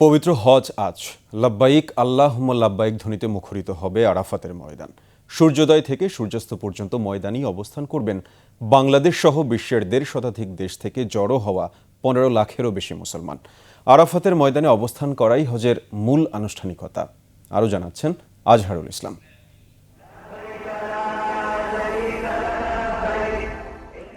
পবিত্র হজ আজ। লাব্বাইক আল্লাহ লাব্বাইক ধ্বনিতে মুখরিত হবে আরাফাতের ময়দান। সূর্যোদয় থেকে সূর্যাস্ত পর্যন্ত ময়দানই অবস্থান করবেন বাংলাদেশ সহ বিশ্বের দেড় শতাধিক দেশ থেকে জড়ো হওয়া পনেরো লাখেরও বেশি মুসলমান। আরাফাতের ময়দানে অবস্থান করাই হজের মূল আনুষ্ঠানিকতা। আরও জানাচ্ছেন আজহারুল ইসলাম।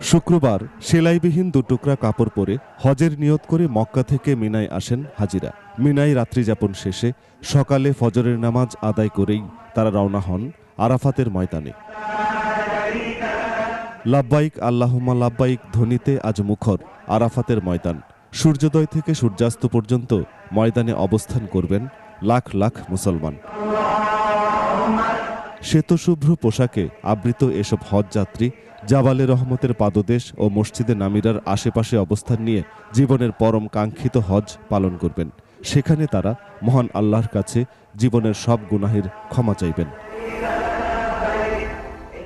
শুক্রবার সেলাইবিহীন দুটুকরা কাপড় পরে হজের নিয়ত করে মক্কা থেকে মিনায় আসেন হাজিরা। মিনায় রাত্রিযাপন শেষে সকালে ফজরের নামাজ আদায় করেই তারা রওনা হন আরাফাতের ময়দানে। লাব্বাইক আল্লাহমা লাব্বাইক, ধ্বনিতে আজ মুখর আরাফাতের ময়দান। সূর্যোদয় থেকে সূর্যাস্ত পর্যন্ত ময়দানে অবস্থান করবেন লাখ লাখ মুসলমান। শ্বেতশুভ্র পোশাকে আবৃত এসব হজযাত্রী জাবালে রহমতের পাদদেশ ও মসজিদে নামিরার আশেপাশে অবস্থান নিয়ে জীবনের পরম কাঙ্ক্ষিত হজ পালন করবেন। সেখানে তারা মহান আল্লাহর কাছে জীবনের সব গুনাহের ক্ষমা চাইবেন।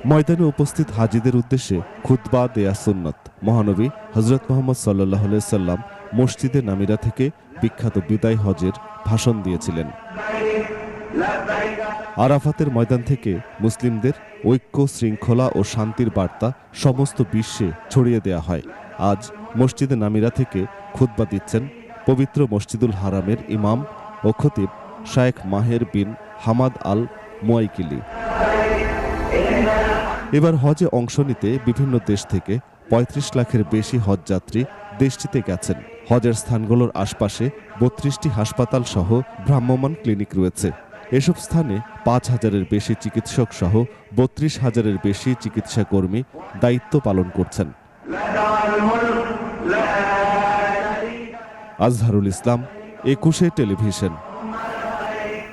ময়দানে উপস্থিত হাজিদের উদ্দেশ্যে খুতবা দেয়া সুন্নত। মহানবী হজরত মোহাম্মদ সাল্লাহ সাল্লাম মসজিদে নামিরা থেকে বিখ্যাত বিদায় হজের ভাষণ দিয়েছিলেন। আরাফাতের ময়দান থেকে মুসলিমদের ঐক্য, শৃঙ্খলা ও শান্তির বার্তা সমস্ত বিশ্বে ছড়িয়ে দেয়া হয়। আজ মসজিদে নামিরা থেকে খুতবা দিচ্ছেন পবিত্র মসজিদুল হারামের ইমাম ও খতিব শায়েখ মাহের বিন হামাদ আল মোয়াইকিলি। এবার হজে অংশ নিতে বিভিন্ন দেশ থেকে ৩৫ লাখের বেশি হজযাত্রী দেশটিতে গেছেন। হজের স্থানগুলোর আশপাশে বত্রিশটি হাসপাতাল সহ ভ্রাম্যমাণ ক্লিনিক রয়েছে। এসব স্থানে পাঁচ হাজারের বেশি চিকিৎসক সহ বত্রিশ হাজারের বেশি চিকিৎসা কর্মী দায়িত্ব পালন করছেন। আজহারুল ইসলাম, একুশে টেলিভিশন।